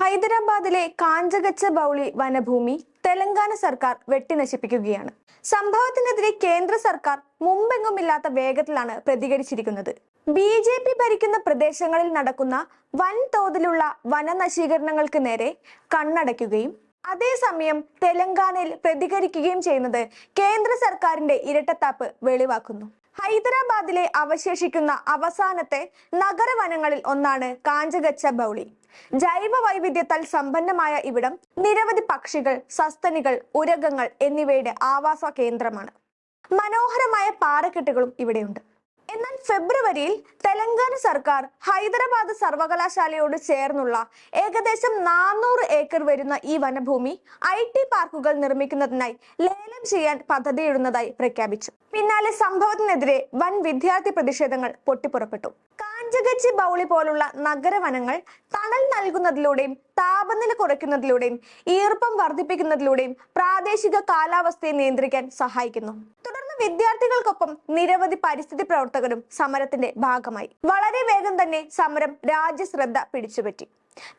ഹൈദരാബാദിലെ കാഞ്ചകച്ച ബൗളി വനഭൂമി തെലങ്കാന സർക്കാർ വെട്ടിനശിപ്പിക്കുകയാണ്. സംഭവത്തിനെതിരെ കേന്ദ്ര സർക്കാർ മുമ്പെങ്ങുമില്ലാത്ത വേഗത്തിലാണ് പ്രതികരിച്ചിരിക്കുന്നത്. ബി ജെ പി ഭരിക്കുന്ന പ്രദേശങ്ങളിൽ നടക്കുന്ന വൻതോതിലുള്ള വനനശീകരണങ്ങൾക്ക് നേരെ കണ്ണടയ്ക്കുകയും അതേസമയം തെലങ്കാനയിൽ പ്രതികരിക്കുകയും ചെയ്യുന്നത് കേന്ദ്ര സർക്കാരിന്റെ ഇരട്ടത്താപ്പ് വെളിവാക്കുന്നു. ഹൈദരാബാദിലെ അവശേഷിക്കുന്ന അവസാനത്തെ നഗരവനങ്ങളിൽ ഒന്നാണ് കാഞ്ചഗച്ച ബൗളി. ജൈവ വൈവിധ്യത്താൽ സമ്പന്നമായ ഇവിടം നിരവധി പക്ഷികൾ സസ്തനികൾ ഉരകങ്ങൾ എന്നിവയുടെ ആവാസ കേന്ദ്രമാണ് മനോഹരമായ പാറക്കെട്ടുകളും ഇവിടെയുണ്ട്. ഫെബ്രുവരിയിൽ തെലങ്കാന സർക്കാർ ഹൈദരാബാദ് സർവകലാശാലയോട് ചേർന്നുള്ള ഏകദേശം നാനൂറ് ഏക്കർ വരുന്ന ഈ വനഭൂമി ഐ ടി പാർക്കുകൾ നിർമ്മിക്കുന്നതിനായി ലേലം ചെയ്യാൻ പദ്ധതിയിടുന്നതായി പ്രഖ്യാപിച്ചു. പിന്നാലെ സംഭവത്തിനെതിരെ വൻ വിദ്യാർത്ഥി പ്രതിഷേധങ്ങൾ പൊട്ടിപ്പുറപ്പെട്ടു. കാഞ്ചഗച്ചി ബൗളി പോലുള്ള നഗരവനങ്ങൾ തണൽ നൽകുന്നതിലൂടെയും താപനില കുറയ്ക്കുന്നതിലൂടെയും ഈർപ്പം വർദ്ധിപ്പിക്കുന്നതിലൂടെയും പ്രാദേശിക കാലാവസ്ഥയെ നിയന്ത്രിക്കാൻ സഹായിക്കുന്നു. വിദ്യാർത്ഥികൾക്കൊപ്പം നിരവധി പരിസ്ഥിതി പ്രവർത്തകരും സമരത്തിന്റെ ഭാഗമായി. വളരെ വേഗം തന്നെ സമരം രാജ്യശ്രദ്ധ പിടിച്ചുപറ്റി.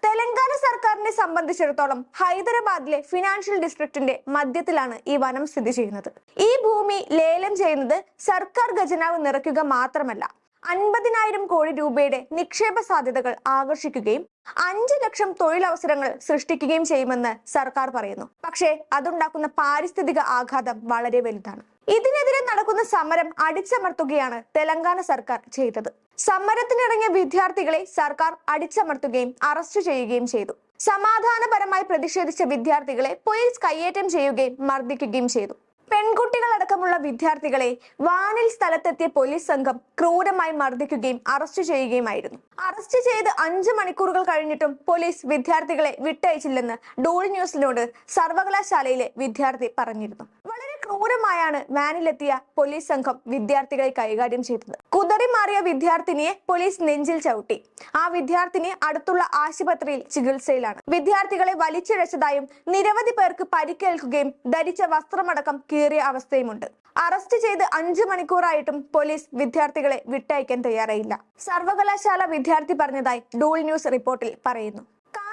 തെലങ്കാന സർക്കാരിനെ സംബന്ധിച്ചിടത്തോളം ഹൈദരാബാദിലെ ഫിനാൻഷ്യൽ ഡിസ്ട്രിക്റ്റിന്റെ മധ്യത്തിലാണ് ഈ വനം സ്ഥിതി ചെയ്യുന്നത്. ഈ ഭൂമി ലേലം ചെയ്യുന്നത് സർക്കാർ ഖജനാവ് നിറയ്ക്കുക മാത്രമല്ല അൻപതിനായിരം കോടി രൂപയുടെ നിക്ഷേപ സാധ്യതകൾ ആകർഷിക്കുകയും അഞ്ചു ലക്ഷം തൊഴിലവസരങ്ങൾ സൃഷ്ടിക്കുകയും ചെയ്യുമെന്ന് സർക്കാർ പറയുന്നു. പക്ഷേ അതുണ്ടാക്കുന്ന പാരിസ്ഥിതിക ആഘാതം വളരെ വലുതാണ്. ഇതിനെതിരെ നടക്കുന്ന സമരം അടിച്ചമർത്തുകയാണ് തെലങ്കാന സർക്കാർ ചെയ്തത്. സമരത്തിനിറങ്ങിയ വിദ്യാർത്ഥികളെ സർക്കാർ അടിച്ചമർത്തുകയും അറസ്റ്റ് ചെയ്യുകയും ചെയ്തു. സമാധാനപരമായി പ്രതിഷേധിച്ച വിദ്യാർത്ഥികളെ പോലീസ് കയ്യേറ്റം ചെയ്യുകയും മർദ്ദിക്കുകയും ചെയ്തു. പെൺകുട്ടികളടക്കമുള്ള വിദ്യാർത്ഥികളെ വാനിൽ സ്ഥലത്തെത്തിയ പോലീസ് സംഘം ക്രൂരമായി മർദ്ദിക്കുകയും അറസ്റ്റ് ചെയ്യുകയുമായിരുന്നു. അറസ്റ്റ് ചെയ്ത് അഞ്ച് മണിക്കൂറുകൾ കഴിഞ്ഞിട്ടും പോലീസ് വിദ്യാർത്ഥികളെ വിട്ടയച്ചില്ലെന്ന് ഡൂൾ ന്യൂസിനോട് സർവകലാശാലയിലെ വിദ്യാർത്ഥി പറഞ്ഞിരുന്നു. വളരെ ക്രൂരമായാണ് വാനിലെത്തിയ പോലീസ് സംഘം വിദ്യാർത്ഥികളെ കൈകാര്യം ചെയ്തത്. കുതറി മാറിയ വിദ്യാർത്ഥിനിയെ പോലീസ് നെഞ്ചിൽ ചവിട്ടി. ആ വിദ്യാർത്ഥിനി അടുത്തുള്ള ആശുപത്രിയിൽ ചികിത്സയിലാണ്. വിദ്യാർത്ഥികളെ വലിച്ചിഴച്ചതായും നിരവധി പേർക്ക് പരിക്കേൽക്കുകയും ധരിച്ച വസ്ത്രമടക്കം കീറിയ അവസ്ഥയുമുണ്ട്. അറസ്റ്റ് ചെയ്ത് അഞ്ചു മണിക്കൂറായിട്ടും പോലീസ് വിദ്യാർത്ഥികളെ വിട്ടയക്കാൻ തയ്യാറായില്ല. സർവകലാശാല വിദ്യാർത്ഥി പറഞ്ഞതായി ഡൂൾ ന്യൂസ് റിപ്പോർട്ടിൽ പറയുന്നു.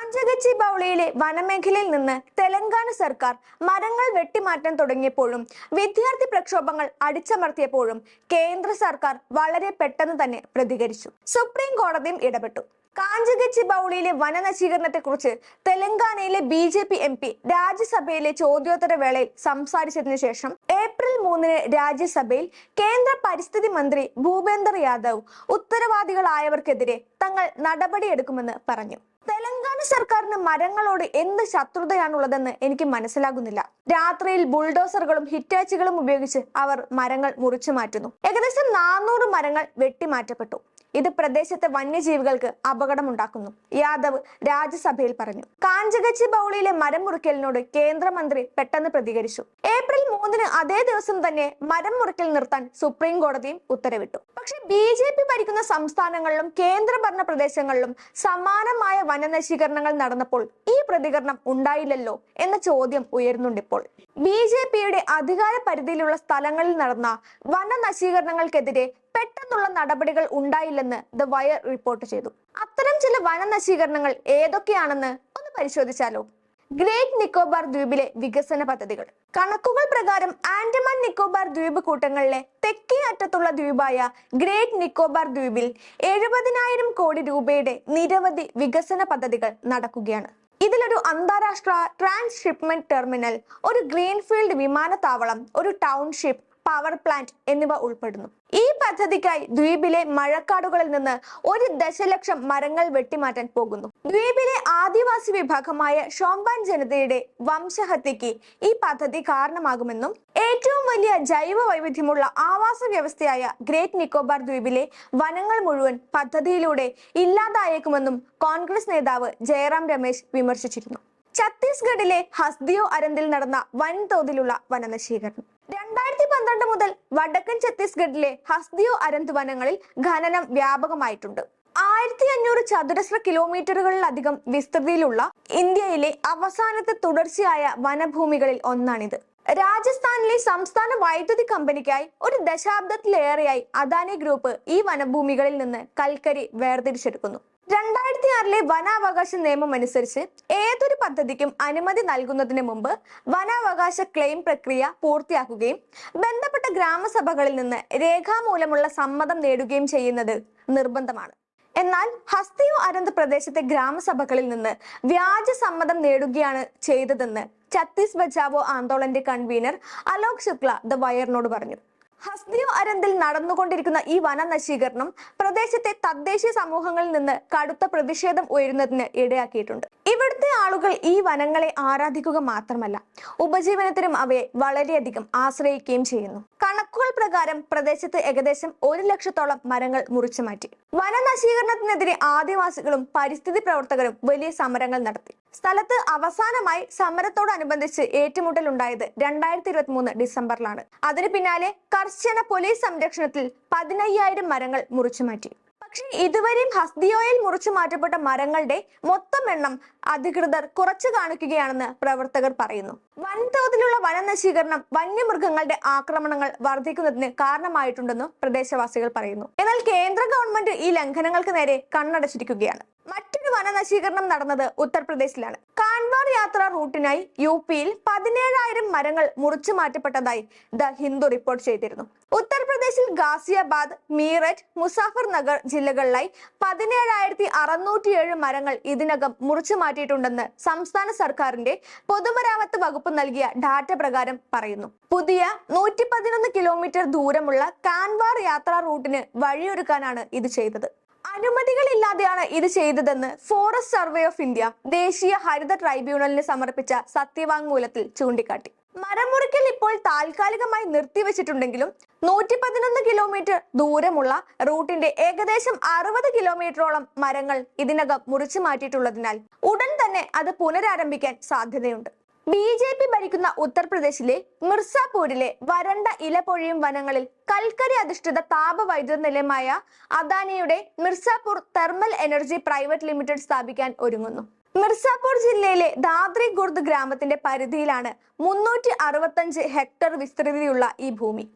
കാഞ്ചഗച്ചി ബൗളിയിലെ വനമേഖലയിൽ നിന്ന് തെലങ്കാന സർക്കാർ മരങ്ങൾ വെട്ടിമാറ്റാൻ തുടങ്ങിയപ്പോഴും വിദ്യാർത്ഥി പ്രക്ഷോഭങ്ങൾ അടിച്ചമർത്തിയപ്പോഴും കേന്ദ്ര സർക്കാർ വളരെ പെട്ടെന്ന് തന്നെ പ്രതികരിച്ചു. സുപ്രീം കോടതിയും ഇടപെട്ടു. കാഞ്ചഗച്ചി ബൗളിയിലെ വനനശീകരണത്തെ കുറിച്ച് തെലങ്കാനയിലെ B J P M P രാജ്യസഭയിലെ ചോദ്യോത്തര വേളയിൽ സംസാരിച്ചതിനു ശേഷം ഏപ്രിൽ മൂന്നിന് രാജ്യസഭയിൽ കേന്ദ്ര പരിസ്ഥിതി മന്ത്രി ഭൂപേന്ദർ യാദവ് ഉത്തരവാദികളായവർക്കെതിരെ തങ്ങൾ നടപടിയെടുക്കുമെന്ന് പറഞ്ഞു. തെലങ്കാന സർക്കാരിന് മരങ്ങളോട് എന്ത് ശത്രുതയാണുള്ളതെന്ന് എനിക്ക് മനസ്സിലാകുന്നില്ല. രാത്രിയിൽ ബുൾഡോസറുകളും ഹിറ്റാച്ചുകളും ഉപയോഗിച്ച് അവർ മരങ്ങൾ മുറിച്ചു മാറ്റുന്നു. ഏകദേശം നാനൂറ് മരങ്ങൾ വെട്ടിമാറ്റപ്പെട്ടു. ഇത് പ്രദേശത്തെ വന്യജീവികൾക്ക് അപകടമുണ്ടാക്കുന്നു. യാദവ് രാജ്യസഭയിൽ പറഞ്ഞു. കാഞ്ചഗച്ചി ബൗളിയിലെ മരം മുറിക്കലിനോട് കേന്ദ്രമന്ത്രി പെട്ടെന്ന് പ്രതികരിച്ചു. ഏപ്രിൽ മൂന്നിന് അതേ ദിവസം തന്നെ മരം മുറിക്കൽ നിർത്താൻ സുപ്രീം കോടതിയും ഉത്തരവിട്ടു. പക്ഷെ ബി ഭരിക്കുന്ന സംസ്ഥാനങ്ങളിലും കേന്ദ്രഭരണ പ്രദേശങ്ങളിലും സമാനമായ വനനശീകരണങ്ങൾ നടന്നപ്പോൾ ഈ പ്രതികരണം ഉണ്ടായില്ലല്ലോ എന്ന ചോദ്യം ഉയരുന്നുണ്ട് ഇപ്പോൾ. ബി ജെ പിയുടെ അധികാര പരിധിയിലുള്ള സ്ഥലങ്ങളിൽ നടന്ന വനനശീകരണങ്ങൾക്കെതിരെ പെട്ടെന്നുള്ള നടപടികൾ ഉണ്ടായില്ലെന്ന് ദ വയർ റിപ്പോർട്ട് ചെയ്തു. അത്തരം ചില വനനശീകരണങ്ങൾ ഏതൊക്കെയാണെന്ന് ഒന്ന് പരിശോധിച്ചാലോ? ഗ്രേറ്റ് നിക്കോബാർ ദ്വീപിലെ വികസന പദ്ധതികൾ. കണക്കുകൾ പ്രകാരം ആൻഡമാൻ നിക്കോബാർ ദ്വീപ് കൂട്ടങ്ങളിലെ തെക്കേ അറ്റത്തുള്ള ദ്വീപായ ഗ്രേറ്റ് നിക്കോബാർ ദ്വീപിൽ എഴുപതിനായിരം കോടി രൂപയുടെ നിരവധി വികസന പദ്ധതികൾ നടക്കുകയാണ്. ഇതിലൊരു അന്താരാഷ്ട്ര ട്രാൻസ്ഷിപ്മെന്റ് ടെർമിനൽ ഒരു ഗ്രീൻഫീൽഡ് വിമാനത്താവളം ഒരു ടൗൺഷിപ്പ് പവർ പ്ലാന്റ് എന്നിവ ഉൾപ്പെടുന്നു. ഈ പദ്ധതിക്കായി ദ്വീപിലെ മഴക്കാടുകളിൽ നിന്ന് ഒരു ദശലക്ഷം മരങ്ങൾ വെട്ടിമാറ്റാൻ പോകുന്നു. ദ്വീപിലെ ആദിവാസി വിഭാഗമായ ഷോംബാൻ ജനതയുടെ വംശഹത്യക്ക് ഈ പദ്ധതി കാരണമാകുമെന്നും ഏറ്റവും വലിയ ജൈവ വൈവിധ്യമുള്ള ആവാസ വ്യവസ്ഥയായ ഗ്രേറ്റ് നിക്കോബാർ ദ്വീപിലെ വനങ്ങൾ മുഴുവൻ പദ്ധതിയിലൂടെ ഇല്ലാതായേക്കുമെന്നും കോൺഗ്രസ് നേതാവ് ജയറാം രമേശ് വിമർശിച്ചിരുന്നു. ഛത്തീസ്ഗഡിലെ ഹസ്ദിയോ അരന്തിൽ നടന്ന വൻതോതിലുള്ള വനനശീകരണം. രണ്ടായിരത്തി പന്ത്രണ്ട് മുതൽ വടക്കൻ ഛത്തീസ്ഗഡിലെ ഹസ്ദിയോ അരന്ത് വനങ്ങളിൽ ഖനനം വ്യാപകമായിട്ടുണ്ട്. ആയിരത്തി അഞ്ഞൂറ് ചതുരശ്ര കിലോമീറ്ററുകളിലധികം വിസ്തൃതിയിലുള്ള ഇന്ത്യയിലെ അവസാനത്തെ തുടർച്ചയായ വനഭൂമികളിൽ ഒന്നാണിത്. രാജസ്ഥാനിലെ സംസ്ഥാന വൈദ്യുതി കമ്പനിക്കായി ഒരു ദശാബ്ദത്തിലേറെയായി അദാനി ഗ്രൂപ്പ് ഈ വനഭൂമികളിൽ നിന്ന് കൽക്കരി വേർതിരിച്ചെടുക്കുന്നു. രണ്ടായിരത്തി ആറിലെ വനാവകാശ നിയമം അനുസരിച്ച് ഏതൊരു പദ്ധതിക്കും അനുമതി നൽകുന്നതിന് മുമ്പ് വനാവകാശ ക്ലെയിം പ്രക്രിയ പൂർത്തിയാക്കുകയും ബന്ധപ്പെട്ട ഗ്രാമസഭകളിൽ നിന്ന് രേഖാമൂലമുള്ള സമ്മതം നേടുകയും ചെയ്യുന്നത് നിർബന്ധമാണ്. എന്നാൽ ഹസ്തിയോ അരന്ത് പ്രദേശത്തെ ഗ്രാമസഭകളിൽ നിന്ന് വ്യാജ സമ്മതം നേടുകയാണ് ചെയ്തതെന്ന് ഛത്തീസ് ബച്ചാവോ ആന്തോളന്റെ കൺവീനർ അലോക് ശുക്ല ദ വയറിനോട് പറഞ്ഞു. ഹസ്ദിയോ അരന്തിൽ നടന്നുകൊണ്ടിരിക്കുന്ന ഈ വനനശീകരണം പ്രദേശത്തെ തദ്ദേശീയ സമൂഹങ്ങളിൽ നിന്ന് കടുത്ത പ്രതിഷേധം ഉയരുന്നതിന് ഇടയാക്കിയിട്ടുണ്ട്. ഇവിടുത്തെ ആളുകൾ ഈ വനങ്ങളെ ആരാധിക്കുക മാത്രമല്ല ഉപജീവനത്തിനും അവയെ വളരെയധികം ആശ്രയിക്കുകയും ചെയ്യുന്നു. കണക്കുകൾ പ്രകാരം പ്രദേശത്ത് ഏകദേശം ഒരു ലക്ഷത്തോളം മരങ്ങൾ മുറിച്ചു മാറ്റി. വനനശീകരണത്തിനെതിരെ ആദിവാസികളും പരിസ്ഥിതി പ്രവർത്തകരും വലിയ സമരങ്ങൾ നടത്തി. സ്ഥലത്ത് അവസാനമായി സമരത്തോടനുബന്ധിച്ച് ഏറ്റുമുട്ടൽ ഉണ്ടായത് രണ്ടായിരത്തി ഇരുപത്തി മൂന്ന് ഡിസംബറിലാണ്. അതിനു പിന്നാലെ കർശന പോലീസ് സംരക്ഷണത്തിൽ പതിനയ്യായിരം മരങ്ങൾ മുറിച്ചു മാറ്റി. പക്ഷേ ഇതുവരെയും ഹസ്ദിയോയിൽ മുറിച്ചു മാറ്റപ്പെട്ട മരങ്ങളുടെ മൊത്തം എണ്ണം അധികൃതർ കുറച്ചു കാണിക്കുകയാണെന്ന് പ്രവർത്തകർ പറയുന്നു. വൻതോതിലുള്ള വനനശീകരണം വന്യമൃഗങ്ങളുടെ ആക്രമണങ്ങൾ വർദ്ധിക്കുന്നതിന് കാരണമായിട്ടുണ്ടെന്നും പ്രദേശവാസികൾ പറയുന്നു. എന്നാൽ കേന്ദ്ര ഗവൺമെന്റ് ഈ ലംഘനങ്ങൾക്ക് നേരെ കണ്ണടച്ചിരിക്കുകയാണ്. മറ്റൊരു വനനശീകരണം നടന്നത് ഉത്തർപ്രദേശിലാണ്. കാൺവാർ യാത്രാ റൂട്ടിനായി യു പിയിൽ പതിനേഴായിരം മരങ്ങൾ മുറിച്ചു മാറ്റപ്പെട്ടതായി ദ ഹിന്ദു റിപ്പോർട്ട് ചെയ്തിരുന്നു. ഉത്തർപ്രദേശിൽ ഗാസിയാബാദ് മീററ്റ് മുസാഫർ നഗർ ജില്ലകളിലായി പതിനേഴായിരത്തി അറുന്നൂറ്റിയേഴ് മരങ്ങൾ ഇതിനകം മുറിച്ചു മാറ്റിയിട്ടുണ്ടെന്ന് സംസ്ഥാന സർക്കാരിന്റെ പൊതുമരാമത്ത് വകുപ്പ് നൽകിയ ഡാറ്റ പ്രകാരം പറയുന്നു. പുതിയ നൂറ്റി കിലോമീറ്റർ ദൂരമുള്ള കാൻവാർ യാത്രാ റൂട്ടിന് വഴിയൊരുക്കാനാണ് ഇത് ചെയ്തത്. അനുമതികളില്ലാതെയാണ് ഇത് ചെയ്തതെന്ന് ഫോറസ്റ്റ് സർവേ ഓഫ് ഇന്ത്യ ദേശീയ ഹരിത ട്രൈബ്യൂണലിന് സമർപ്പിച്ച സത്യവാങ്മൂലത്തിൽ ചൂണ്ടിക്കാട്ടി. മരം മുറിക്കൽ ഇപ്പോൾ താൽക്കാലികമായി നിർത്തിവെച്ചിട്ടുണ്ടെങ്കിലും നൂറ്റി പതിനൊന്ന് കിലോമീറ്റർ ദൂരമുള്ള റൂട്ടിന്റെ ഏകദേശം അറുപത് കിലോമീറ്ററോളം മരങ്ങൾ ഇതിനകം മുറിച്ചു മാറ്റിയിട്ടുള്ളതിനാൽ ഉടൻ തന്നെ അത് പുനരാരംഭിക്കാൻ സാധ്യതയുണ്ട്. ബി ജെ പി ഭരിക്കുന്ന ഉത്തർപ്രദേശിലെ മിർസാപൂരിലെ വരണ്ട ഇലപൊഴിയും വനങ്ങളിൽ കൽക്കരി അധിഷ്ഠിത താപ വൈദ്യുത നിലയമായ അദാനിയുടെ Mirzapur thermal energy private limited സ്ഥാപിക്കാൻ ഒരുങ്ങുന്നു. മിർസാപൂർ ജില്ലയിലെ ദാദ്രി ഗുർദ് ഗ്രാമത്തിന്റെ പരിധിയിലാണ് മുന്നൂറ്റി അറുപത്തഞ്ച് ഹെക്ടർ വിസ്തൃതിയുള്ള ഈ ഭൂമി.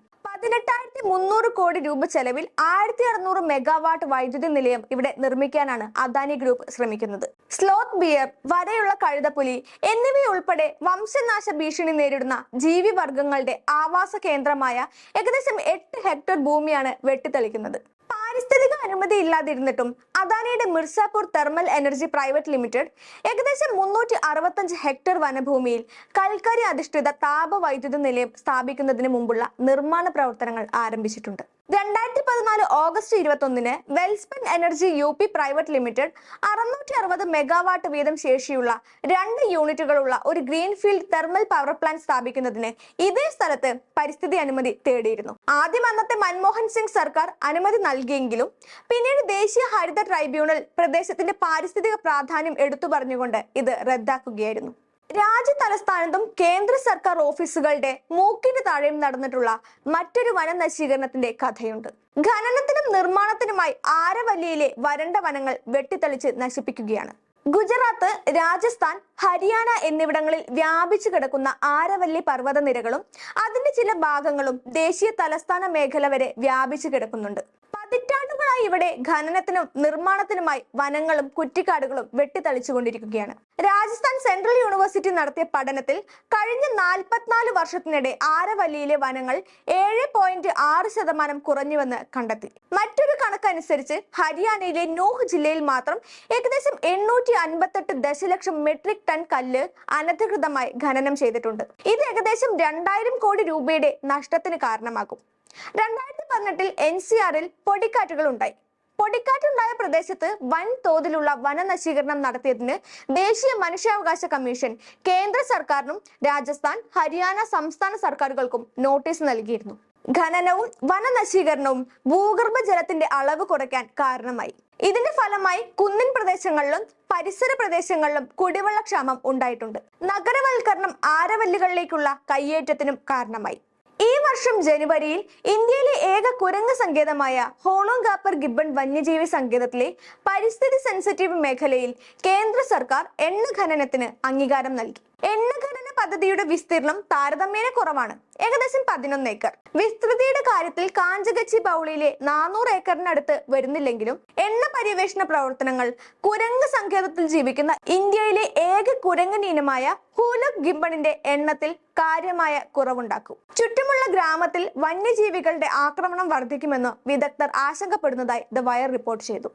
പതിനെട്ടായിരത്തി മുന്നൂറ് കോടി രൂപ ചെലവിൽ ആയിരത്തി അറുന്നൂറ് മെഗാവാട്ട് വൈദ്യുതി നിലയം ഇവിടെ നിർമ്മിക്കാനാണ് അദാനി ഗ്രൂപ്പ് ശ്രമിക്കുന്നത്. സ്ലോത്ത് ബിയർ വരെയുള്ള കഴുതപ്പുലി എന്നിവയുൾപ്പെടെ വംശനാശ ഭീഷണി നേരിടുന്ന ജീവിവർഗങ്ങളുടെ ആവാസ കേന്ദ്രമായ ഏകദേശം എട്ട് ഹെക്ടർ ഭൂമിയാണ് വെട്ടിത്തെളിക്കുന്നത്. പാരിസ്ഥിതിക അനുമതി ഇല്ലാതിരുന്നിട്ടും അദാനിയുടെ Mirzapur thermal energy private limited ഏകദേശം മുന്നൂറ്റി അറുപത്തഞ്ച് ഹെക്ടർ വനഭൂമിയിൽ കൽക്കരി അധിഷ്ഠിത താപവൈദ്യുത നിലയം സ്ഥാപിക്കുന്നതിന് മുമ്പുള്ള നിർമ്മാണ പ്രവർത്തനങ്ങൾ ആരംഭിച്ചിട്ടുണ്ട്. രണ്ടായിരത്തി പതിനാല് ഓഗസ്റ്റ് ഇരുപത്തി ഒന്നിന് Welspun energy U P private limited അറുന്നൂറ്റി അറുപത് മെഗാവാട്ട് വീതം ശേഷിയുള്ള രണ്ട് യൂണിറ്റുകളുള്ള ഒരു ഗ്രീൻഫീൽഡ് തെർമൽ പവർ പ്ലാന്റ് സ്ഥാപിക്കുന്നതിന് ഇതേ സ്ഥലത്ത് പരിസ്ഥിതി അനുമതി തേടിയിരുന്നു. ആദ്യം അന്നത്തെ മൻമോഹൻ സിംഗ് സർക്കാർ അനുമതി നൽകിയെങ്കിലും പിന്നീട് ദേശീയ ഹരിത ട്രൈബ്യൂണൽ പ്രദേശത്തിന്റെ പാരിസ്ഥിതിക പ്രാധാന്യം എടുത്തു പറഞ്ഞുകൊണ്ട് ഇത് റദ്ദാക്കുകയായിരുന്നു. രാജ്യ തലസ്ഥാനത്തും കേന്ദ്ര സർക്കാർ ഓഫീസുകളുടെ മൂക്കിന് താഴെയും നടന്നിട്ടുള്ള മറ്റൊരു വനനശീകരണത്തിന്റെ കഥയുണ്ട്. ഖനനത്തിനും നിർമ്മാണത്തിനുമായി ആരവല്ലിയിലെ വരണ്ട വനങ്ങൾ വെട്ടിത്തെളിച്ച് നശിപ്പിക്കുകയാണ്. ഗുജറാത്ത് രാജസ്ഥാൻ ഹരിയാന എന്നിവിടങ്ങളിൽ വ്യാപിച്ചു കിടക്കുന്ന ആരവല്ലി പർവത നിരകളും അതിന്റെ ചില ഭാഗങ്ങളും ദേശീയ തലസ്ഥാന മേഖല വരെ വ്യാപിച്ചു കിടക്കുന്നുണ്ട്. പതിറ്റാണ്ടുകളായി ഇവിടെ ഖനനത്തിനും നിർമ്മാണത്തിനുമായി വനങ്ങളും കുറ്റിക്കാടുകളും വെട്ടിത്തളിച്ചുകൊണ്ടിരിക്കുകയാണ്. രാജസ്ഥാൻ സെൻട്രൽ യൂണിവേഴ്സിറ്റി നടത്തിയ പഠനത്തിൽ കഴിഞ്ഞ നാൽപ്പത്തിനാല് വർഷത്തിനിടെ ആരവല്ലിയിലെ വനങ്ങൾ ഏഴ് പോയിന്റ് ആറ് ശതമാനം കുറഞ്ഞുവെന്ന് കണ്ടെത്തി. മറ്റൊരു കണക്കനുസരിച്ച് ഹരിയാനയിലെ നൂഹ് ജില്ലയിൽ മാത്രം ഏകദേശം എണ്ണൂറ്റി അൻപത്തെട്ട് ദശലക്ഷം മെട്രിക് ടൺ കല്ല് അനധികൃതമായി ഖനനം ചെയ്തിട്ടുണ്ട്. ഇത് ഏകദേശം രണ്ടായിരം കോടി രൂപയുടെ നഷ്ടത്തിന് കാരണമാകും. രണ്ടായിരത്തി പതിനെട്ടിൽ എൻ സി ആറിൽ പൊടിക്കാറ്റുകൾ ഉണ്ടായി പൊടിക്കാറ്റുണ്ടായ പ്രദേശത്ത് വൻ തോതിലുള്ള വനനശീകരണം നടത്തിയതിന് ദേശീയ മനുഷ്യാവകാശ കമ്മീഷൻ കേന്ദ്ര സർക്കാരിനും രാജസ്ഥാൻ ഹരിയാന സംസ്ഥാന സർക്കാരുകൾക്കും നോട്ടീസ് നൽകിയിരുന്നു. ഖനനവും വനനശീകരണവും ഭൂഗർഭ ജലത്തിന്റെ അളവ് കുറയ്ക്കാൻ കാരണമായി. ഇതിന്റെ ഫലമായി കുന്നിൻ പ്രദേശങ്ങളിലും പരിസര പ്രദേശങ്ങളിലും കുടിവെള്ളക്ഷാമം ഉണ്ടായിട്ടുണ്ട്. നഗരവൽക്കരണം ആരവല്ലികളിലേക്കുള്ള കയ്യേറ്റത്തിനും കാരണമായി. വർഷം ജനുവരിയിൽ ഇന്ത്യയിലെ ഏക കുരങ്ങ് സങ്കേതമായ ഹോളോങ്കാപ്പർ ഗിബൺ വന്യജീവി സങ്കേതത്തിലെ പരിസ്ഥിതി സെൻസിറ്റീവ് മേഖലയിൽ കേന്ദ്ര സർക്കാർ എണ്ണ ഖനനത്തിന് അംഗീകാരം നൽകി. എണ്ണ പദ്ധതിയുടെ വിസ്തീർണം താരതമ്യേന കുറവാണ്. ഏകദേശം പതിനൊന്ന് ഏക്കർ. വിസ്തൃതിയുടെ കാര്യത്തിൽ കാഞ്ചഗച്ചി ബൗളിയിലെ നാനൂറ് ഏക്കറിനടുത്ത് വരുന്നില്ലെങ്കിലും എണ്ണ പര്യവേഷണ പ്രവർത്തനങ്ങൾ കുരങ്ങ് സങ്കേതത്തിൽ ജീവിക്കുന്ന ഇന്ത്യയിലെ ഏക കുരങ്ങൻ ഇനമായ ഹൂലക് ഗിംബണിന്റെ എണ്ണത്തിൽ കാര്യമായ കുറവുണ്ടാക്കും. ചുറ്റുമുള്ള ഗ്രാമത്തിൽ വന്യജീവികളുടെ ആക്രമണം വർദ്ധിക്കുമെന്ന് വിദഗ്ധർ ആശങ്കപ്പെടുന്നതായി ദ വയർ റിപ്പോർട്ട് ചെയ്തു.